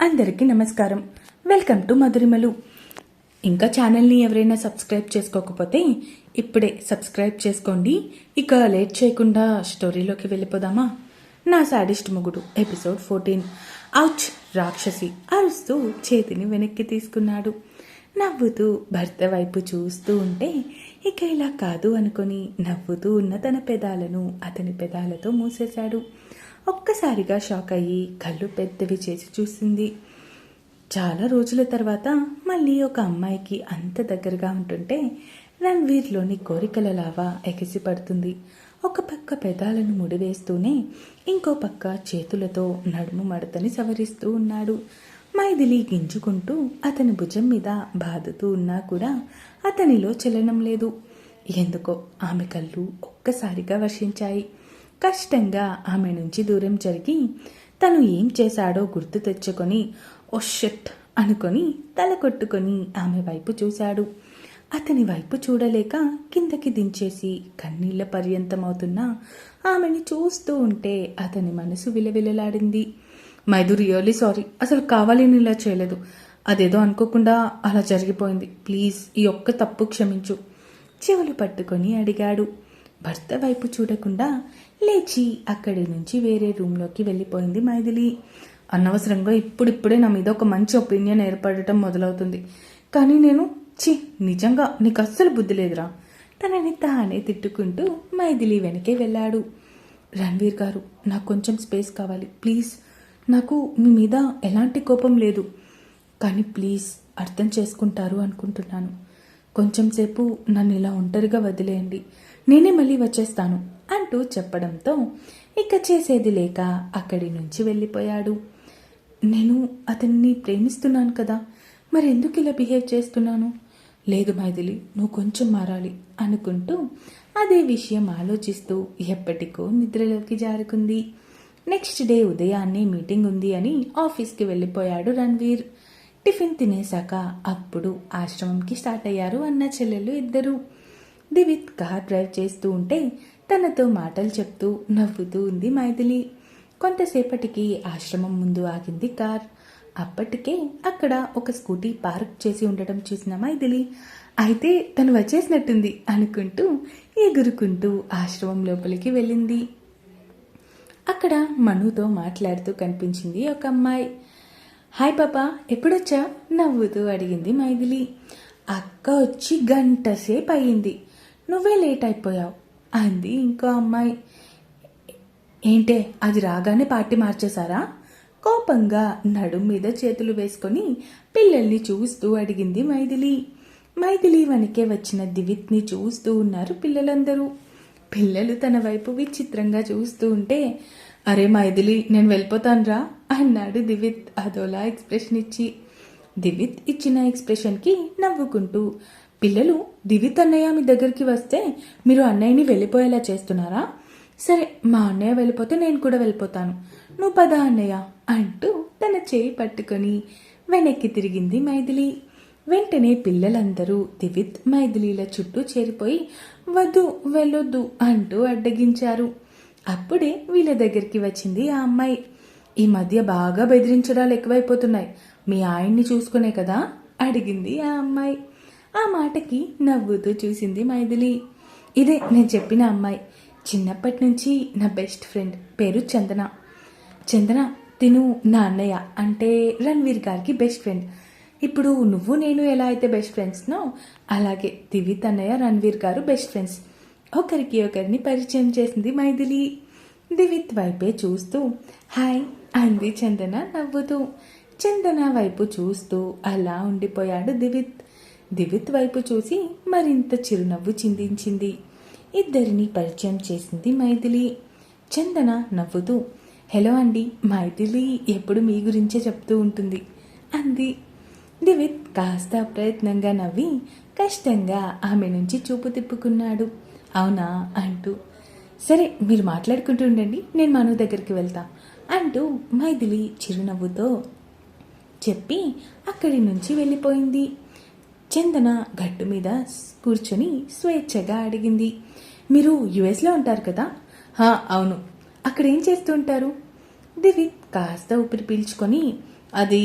అందరికీ నమస్కారం. Welcome to Madhurimalu. ఇంకా ఛానల్ని ఎవరైనా సబ్స్క్రైబ్ చేసుకోకపోతే ఇప్పుడే సబ్స్క్రైబ్ చేసుకోండి. ఇక లేట్ చేయకుండా స్టోరీలోకి వెళ్ళిపోదామా? నా సాడిస్ట్ మొగుడు ఎపిసోడ్ ఫోర్టీన్. ఔచ్ రాక్షసి అరుస్తూ చేతిని వెనక్కి తీసుకున్నాడు. నవ్వుతూ భర్త వైపు చూస్తూ ఉంటే ఇక ఇలా కాదు అనుకొని నవ్వుతూ ఉన్న తన పెదాలను అతని పెదాలతో మూసేశాడు. ఒక్కసారిగా షాక్ అయ్యి కళ్ళు పెద్దవి చేసి చూసింది. చాలా రోజుల తర్వాత మళ్ళీ ఒక అమ్మాయికి అంత దగ్గరగా ఉంటుంటే రణ్వీర్లోని కోరికల లావా ఎగిసిపడుతుంది. ఒక పక్క పెదాలను ముడివేస్తూనే ఇంకో పక్క చేతులతో నడుము మడతని సవరిస్తూ ఉన్నాడు. మైథిలి గింజుకుంటూ అతని భుజం మీద బాదుతూ ఉన్నా కూడా అతనిలో చలనం లేదు. ఎందుకో ఆమె కళ్ళు ఒక్కసారిగా వర్షించాయి. కష్టంగా ఆమె నుంచి దూరం జరిగి తను ఏం చేశాడో గుర్తు తెచ్చుకొని ఓ షట్ అనుకొని తల కొట్టుకొని ఆమె వైపు చూశాడు. అతని వైపు చూడలేక కిందకి దించేసి కన్నీళ్ళ పర్యంతమవుతున్నా ఆమెని చూస్తూ ఉంటే అతని మనసు విలవిలలాడింది. మైదు రియల్లీ సారీ. అసలు కావాలని ఇలా చేయలేదు. అదేదో అనుకోకుండా అలా జరిగిపోయింది. ప్లీజ్ ఈ ఒక్క తప్పు క్షమించు. చెవులు పట్టుకొని అడిగాడు. భర్త వైపు చూడకుండా లేచి అక్కడి నుంచి వేరే రూమ్లోకి వెళ్ళిపోయింది మైథిలి. అనవసరంగా ఇప్పుడిప్పుడే నా మీద ఒక మంచి ఒపీనియన్ ఏర్పడటం మొదలవుతుంది. కానీ నేను చి నిజంగా నీకు అస్సలు బుద్ధి లేదురా. తనని తానే తిట్టుకుంటూ మైథిలి వెనకే వెళ్ళాడు. రణ్వీర్ గారు నాకు కొంచెం స్పేస్ కావాలి. ప్లీజ్ నాకు మీ మీద ఎలాంటి కోపం లేదు. కానీ ప్లీజ్ అర్థం చేసుకుంటారు అనుకుంటున్నాను. కొంచెం సేపు నన్ను ఇలా ఒంటరిగా వదిలేయండి. నేనే మళ్ళీ వచ్చేస్తాను అంటూ చెప్పడంతో ఇక చేసేది లేక అక్కడి నుంచి వెళ్ళిపోయాడు. నేను అతన్ని ప్రేమిస్తున్నాను కదా మరి ఎందుకు ఇలా బిహేవ్ చేస్తున్నాను? లేదు మైథిలి నువ్వు కొంచెం మారాలి అనుకుంటూ అదే విషయం ఆలోచిస్తూ ఎప్పటికో నిద్రలోకి జారుకుంది. నెక్స్ట్ డే ఉదయాన్నే మీటింగ్ ఉంది అని ఆఫీస్కి వెళ్ళిపోయాడు రణ్వీర్. టిఫిన్ తినేశాక అప్పుడు ఆశ్రమంకి స్టార్ట్ అయ్యారు అన్న చెల్లెలు ఇద్దరు. దివిత్ కార్ డ్రైవ్ చేస్తూ ఉంటే తనతో మాటలు చెప్తూ నవ్వుతూ ఉంది మైథిలి. కొంతసేపటికి ఆశ్రమం ముందు ఆగింది కార్. అప్పటికే అక్కడ ఒక స్కూటీ పార్క్ చేసి ఉండటం చూసిన మైథిలి. అయితే తను వచ్చేసినట్టుంది అనుకుంటూ ఎగురుకుంటూ ఆశ్రమం లోపలికి వెళ్ళింది. అక్కడ మనుతో మాట్లాడుతూ కనిపించింది ఒక అమ్మాయి. హాయ్ పాపా ఎప్పుడొచ్చా నవ్వుతూ అడిగింది మైథిలి. అక్క వచ్చి గంట సేపు అయ్యింది. నువ్వే లేట్ అయిపోయావు. అంది ఇంకో అమ్మాయి. ఏంటే అది రాగానే పార్టీ మార్చేశారా? కోపంగా నడుం మీద చేతులు వేసుకొని పిల్లల్ని చూస్తూ అడిగింది మైథిలి. మైథిలి వనికే వచ్చిన దివిత్ని చూస్తూ ఉన్నారు పిల్లలందరూ. పిల్లలు తన వైపు విచిత్రంగా చూస్తూ ఉంటే అరే మైథిలి నేను వెళ్ళిపోతానురా అన్నాడు దివిత్. అదోలా ఎక్స్ప్రెషన్ ఇచ్చి దివిత్ ఇచ్చిన ఎక్స్ప్రెషన్కి నవ్వుకుంటూ పిల్లలు దివిత్ అన్నయ్య మీ దగ్గరికి వస్తే మీరు అన్నయ్యని వెళ్ళిపోయేలా చేస్తున్నారా? సరే మా అన్నయ్య వెళ్ళిపోతే నేను కూడా వెళ్ళిపోతాను. నువ్వు పద అన్నయ్య అంటూ తన చేయి పట్టుకొని వెనక్కి తిరిగింది మైథిలి. వెంటనే పిల్లలందరూ దివిత్ మైథిలీల చుట్టూ చేరిపోయి వద్దు వెళ్ళొద్దు అంటూ అడ్డగించారు. అప్పుడే వీళ్ళ దగ్గరికి వచ్చింది ఆ అమ్మాయి. ఈ మధ్య బాగా బెదిరించడాలు ఎక్కువైపోతున్నాయి. మీ ఆయన్ని చూసుకునే కదా? అడిగింది ఆ అమ్మాయి. ఆ మాటకి నవ్వుతూ చూసింది మైథిలి. ఇదే నేను చెప్పిన అమ్మాయి. చిన్నప్పటి నుంచి నా బెస్ట్ ఫ్రెండ్. పేరు చందన. చందన తిను నా అన్నయ్య అంటే రణ్వీర్ గారికి బెస్ట్ ఫ్రెండ్. ఇప్పుడు నువ్వు నేను ఎలా అయితే బెస్ట్ ఫ్రెండ్స్నో అలాగే దివిత్ అన్నయ్య రణ్వీర్ గారు బెస్ట్ ఫ్రెండ్స్. ఒకరికి ఒకరిని పరిచయం చేసింది మైథిలి. దివిత్ వైపే చూస్తూ హాయ్ అంది చందన నవ్వుతూ. చందన వైపు చూస్తూ అలా ఉండిపోయాడు దివిత్. దివిత్ వైపు చూసి మరింత చిరునవ్వు చిందించింది. ఇద్దరిని పరిచయం చేసింది మైథిలి. చందన నవ్వుతూ హలో అండి మైథిలి ఎప్పుడు మీ గురించే చెప్తూ ఉంటుంది అంది. దివిత్ కాస్త ప్రయత్నంగా నవ్వి కష్టంగా ఆమె నుంచి చూపు తిప్పుకున్నాడు. అవునా? అంటూ సరే మీరు మాట్లాడుకుంటూ ఉండండి నేను మను దగ్గరికి వెళ్తా అంటూ మైథిలి చిరునవ్వుతో చెప్పి అక్కడి నుంచి వెళ్ళిపోయింది. చందన గట్టు మీద కూర్చొని స్వేచ్ఛగా అడిగింది. మీరు యుఎస్లో ఉంటారు కదా? హా అవును. అక్కడ ఏం చేస్తూ ఉంటారు? దివిత్ కాస్త ఊపిరి పీల్చుకొని అది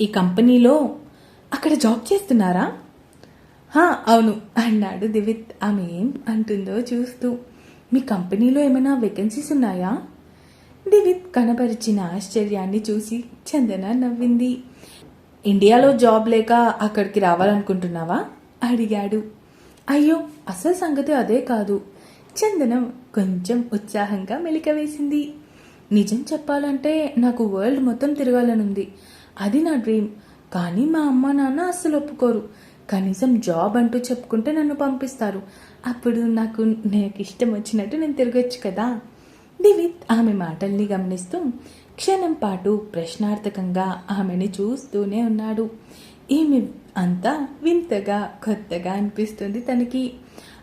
ఈ కంపెనీలో అక్కడ జాబ్ చేస్తున్నారా? "హా, అవును అన్నాడు దివిత్ ఆమె ఏం అంటుందో చూస్తూ మీ కంపెనీలో ఏమైనా వేకెన్సీస్ ఉన్నాయా? దివిత్ కనపరిచిన ఆశ్చర్యాన్ని చూసి చందన నవ్వింది. ఇండియాలో జాబ్ లేక అక్కడికి రావాలనుకుంటున్నావా? అడిగాడు. అయ్యో అసలు సంగతి అదే కాదు. చందనం కొంచెం ఉత్సాహంగా మెలిక వేసింది. నిజం చెప్పాలంటే నాకు వరల్డ్ మొత్తం తిరగాలనుంది. అది నా డ్రీమ్. కానీ మా అమ్మ నాన్న అస్సలు ఒప్పుకోరు. కనీసం జాబ్ అంటూ చెప్పుకుంటే నన్ను పంపిస్తారు. అప్పుడు నాకు నాకు ఇష్టం వచ్చినట్టు నేను తిరగొచ్చు కదా. దివిత్ ఆమె మాటల్ని గమనిస్తూ క్షణం పాటు ప్రశ్నార్థకంగా ఆమెని చూస్తూనే ఉన్నాడు. ఈమె అంతా వింతగా కొత్తగా అనిపిస్తుంది తనకి.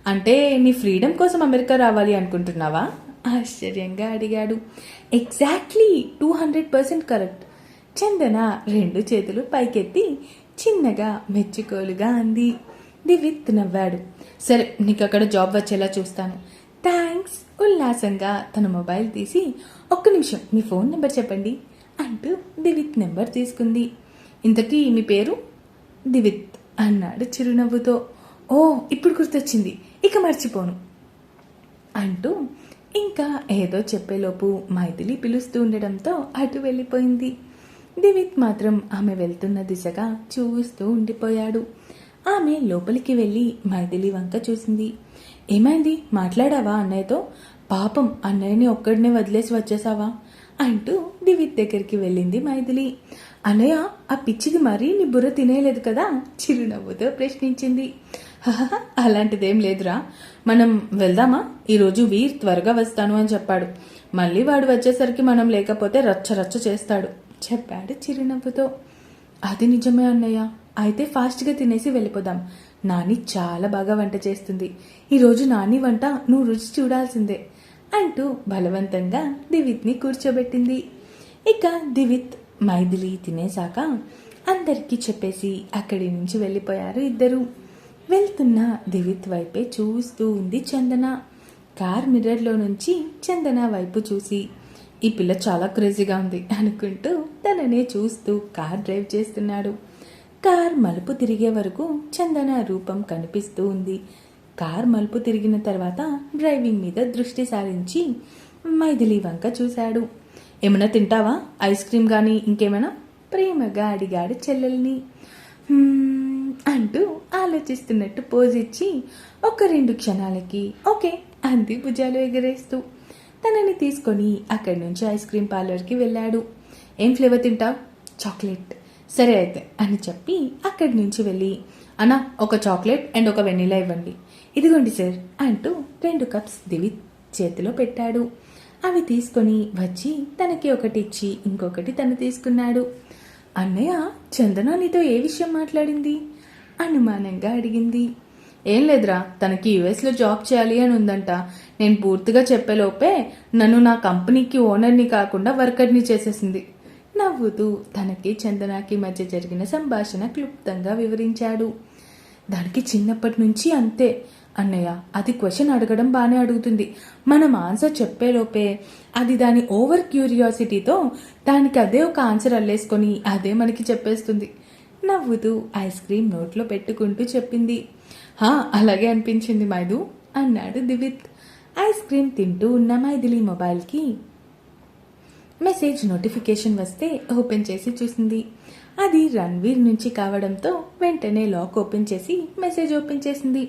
అంటే నీ ఫ్రీడమ్ కోసం అమెరికా రావాలి అనుకుంటున్నావా? ఆశ్చర్యంగా అడిగాడు. Exactly two hundred percent correct. Chandana రెండు చేతులు పైకెత్తి చిన్నగా మెచ్చుకోలుగా అంది. దివిత్ నవ్వాడు సరే నీకు అక్కడ జాబ్ వచ్చేలా చూస్తాను. థ్యాంక్స్ ఉల్లాసంగా తన మొబైల్ తీసి ఒక్క నిమిషం మీ ఫోన్ నెంబర్ చెప్పండి అంటూ దివిత్ నెంబర్ తీసుకుంది. ఇంతకీ మీ పేరు? దివిత్ అన్నాడు చిరునవ్వుతో. ఓ ఇప్పుడు గుర్తొచ్చింది. ఇక మర్చిపోను అంటూ ఇంకా ఏదో చెప్పేలోపు మైథిలి పిలుస్తూ ఉండడంతో అటు వెళ్ళిపోయింది. దివిత్ మాత్రం ఆమె వెళ్తున్న దిశగా చూస్తూ ఉండిపోయాడు. ఆమె లోపలికి వెళ్ళి మైథిలి వంక చూసింది. ఏమైంది? మాట్లాడావా అన్నయ్యతో? పాపం అన్నయ్యని ఒక్కడినే వదిలేసి వచ్చేసావా? అంటూ దివిత్ దగ్గరికి వెళ్ళింది మైథిలి. అన్నయ్య ఆ పిచ్చిది మరీ నీ బుర్ర తినేయలేదు కదా? చిరునవ్వుతో ప్రశ్నించింది. అలాంటిదేం లేదురా. మనం వెళ్దామా? ఈరోజు వీర్ త్వరగా వస్తాను అని చెప్పాడు. మళ్ళీ వాడు వచ్చేసరికి మనం లేకపోతే రచ్చ రచ్చ చేస్తాడు చెప్పాడు చిరునవ్వుతో. అది నిజమే అన్నయ్య. అయితే ఫాస్ట్గా తినేసి వెళ్ళిపోదాం. నాని చాలా బాగా వంట చేస్తుంది. ఈరోజు నాని వంట నువ్వు రుచి చూడాల్సిందే అంటూ బలవంతంగా దివిత్ని కూర్చోబెట్టింది. ఇక దివిత్ మైథిలి తినేశాక అందరికీ చెప్పేసి అక్కడి నుంచి వెళ్ళిపోయారు ఇద్దరు. వెళ్తున్న దివిత్ వైపే చూస్తూ ఉంది చందన. కార్ మిర్రర్లో నుంచి చందన వైపు చూసి ఈ పిల్ల చాలా క్రేజీగా ఉంది అనుకుంటూ తననే చూస్తూ కార్ డ్రైవ్ చేస్తున్నాడు. కార్ మలుపు తిరిగే వరకు చందన రూపం కనిపిస్తూ ఉంది. కార్ మలుపు తిరిగిన తర్వాత డ్రైవింగ్ మీద దృష్టి సారించి మైథిలి వంక చూశాడు. ఏమైనా తింటావా? ఐస్ క్రీమ్ కానీ ఇంకేమైనా? ప్రేమగా అడిగాడు చెల్లెల్ని. అంటూ ఆలోచిస్తున్నట్టు పోజ్ ఇచ్చి ఒక రెండు క్షణాలకి ఓకే అంది భుజాలు ఎగరేస్తూ. తనని తీసుకొని అక్కడి నుంచి ఐస్ క్రీమ్ పార్లర్కి వెళ్ళాడు. ఏం ఫ్లేవర్ తింటావు? చాక్లెట్. సరే అయితే అని చెప్పి అక్కడి నుంచి వెళ్ళి అన్నా ఒక చాక్లెట్ అండ్ ఒక వెనిలా ఇవ్వండి. ఇదిగోండి సార్ అంటూ రెండు కప్స్ దివి చేతిలో పెట్టాడు. అవి తీసుకొని వచ్చి తనకి ఒకటి ఇచ్చి ఇంకొకటి తను తీసుకున్నాడు. అన్నయ్య చందన నీతో ఏ విషయం మాట్లాడింది? అనుమానంగా అడిగింది. ఏం లేదురా తనకి యుఎస్లో జాబ్ చేయాలి అని ఉందంట. నేను పూర్తిగా చెప్పేలోపే నన్ను నా కంపెనీకి ఓనర్ని కాకుండా వర్కర్ని చేసేసింది. నవ్వుతూ తనకి చందనాకి మధ్య జరిగిన సంభాషణ క్లుప్తంగా వివరించాడు. దానికి చిన్నప్పటి నుంచి అంతే. అన్నయ్య అది క్వశ్చన్ అడగడం బాగానే అడుగుతుంది. మనం ఆన్సర్ చెప్పేలోపే అది దాని ఓవర్ క్యూరియాసిటీతో దానికి అదే ఒక ఆన్సర్ అల్లేసుకొని అదే మనకి చెప్పేస్తుంది. నవ్వుతూ ఐస్ క్రీమ్ నోట్లో పెట్టుకుంటూ చెప్పింది. హా అలాగే అనిపించింది మైదు అన్నాడు దివిత్. ఐస్ క్రీమ్ తింటూ ఉన్న మైథిలి మొబైల్కి మెసేజ్ నోటిఫికేషన్ వస్తే ఓపెన్ చేసి చూసింది. అది రణ్వీర్ నుంచి కావడంతో వెంటనే లాక్ ఓపెన్ చేసి మెసేజ్ ఓపెన్ చేసింది.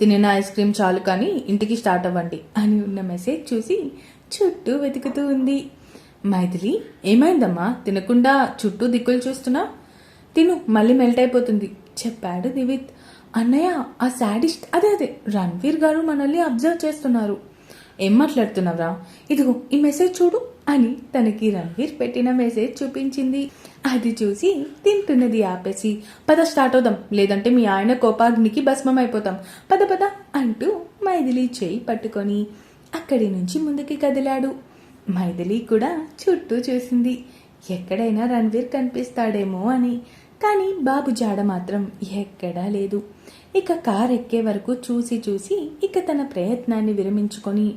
తినిన ఐస్ క్రీమ్ చాలు కానీ ఇంటికి స్టార్ట్ అవ్వండి అని ఉన్న మెసేజ్ చూసి చుట్టూ వెతుకుతూ ఉంది. మైథిలి ఏమైందమ్మా? తినకుండా చుట్టూ దిక్కులు చూస్తున్నా? తిను మళ్ళీ మెల్ట్ అయిపోతుంది చెప్పాడు దివిత్. అన్నయ్య ఆ శాడిస్ట్ అదే అదే రణ్వీర్ గారు మనల్ని అబ్జర్వ్ చేస్తున్నారు. ఏం మాట్లాడుతున్నావురా? ఇదిగో ఈ మెసేజ్ చూడు అని తనకి రణ్వీర్ పెట్టిన మెసేజ్ చూపించింది. అది చూసి తింటున్నది ఆపేసి పద స్టార్ట్ అవుదాం. లేదంటే మీ ఆయన కోపాగ్నికి భస్మం అయిపోతాం పద పద అంటూ మైథిలి చేయి పట్టుకొని అక్కడి నుంచి ముందుకి కదిలాడు. మైథిలి కూడా చుట్టూ చూసింది. ఎక్కడైనా రణ్వీర్ కనిపిస్తాడేమో అని. కానీ బాబు జాడ మాత్రం ఎక్కడా లేదు. ఇక కార్ ఎక్కే వరకు చూసి చూసి ఇక తన ప్రయత్నాన్ని విరమించుకొని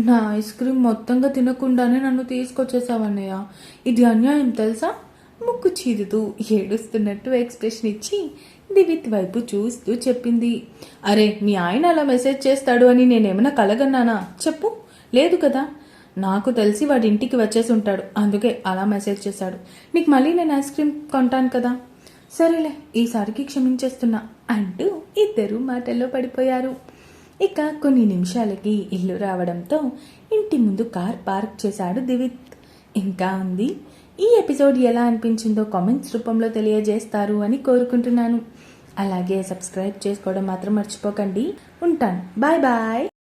నా ఐస్ క్రీమ్ మొత్తంగా తినకుండానే నన్ను తీసుకొచ్చేసావన్నయ్య. ఇది అన్యాయం తెలుసా? ముక్కు చీదుతూ ఏడుస్తున్నట్టు ఎక్స్ప్రెషన్ ఇచ్చి దివిత్ వైపు చూస్తూ చెప్పింది. అరే మీ ఆయన అలా మెసేజ్ చేస్తాడు అని నేనేమైనా కలగన్నానా? చెప్పు. లేదు కదా. నాకు తెలిసి వాడి ఇంటికి వచ్చేసి ఉంటాడు. అందుకే అలా మెసేజ్ చేశాడు. నీకు మళ్ళీ నేను ఐస్ క్రీమ్ కొంటాను కదా. సరేలే ఈసారికి క్షమించేస్తున్నా అంటూ ఇద్దరు మాటల్లో పడిపోయారు. ఇక కొన్ని నిమిషాలకి ఇల్లు రావడంతో ఇంటి ముందు కార్ పార్క్ చేశాడు దివిత్. ఇంకా ఉంది. ఈ ఎపిసోడ్ ఎలా అనిపించిందో కామెంట్స్ రూపంలో తెలియజేస్తారు అని కోరుకుంటున్నాను. అలాగే సబ్స్క్రైబ్ చేసుకోవడం మాత్రం మర్చిపోకండి. ఉంటాను. Bye bye.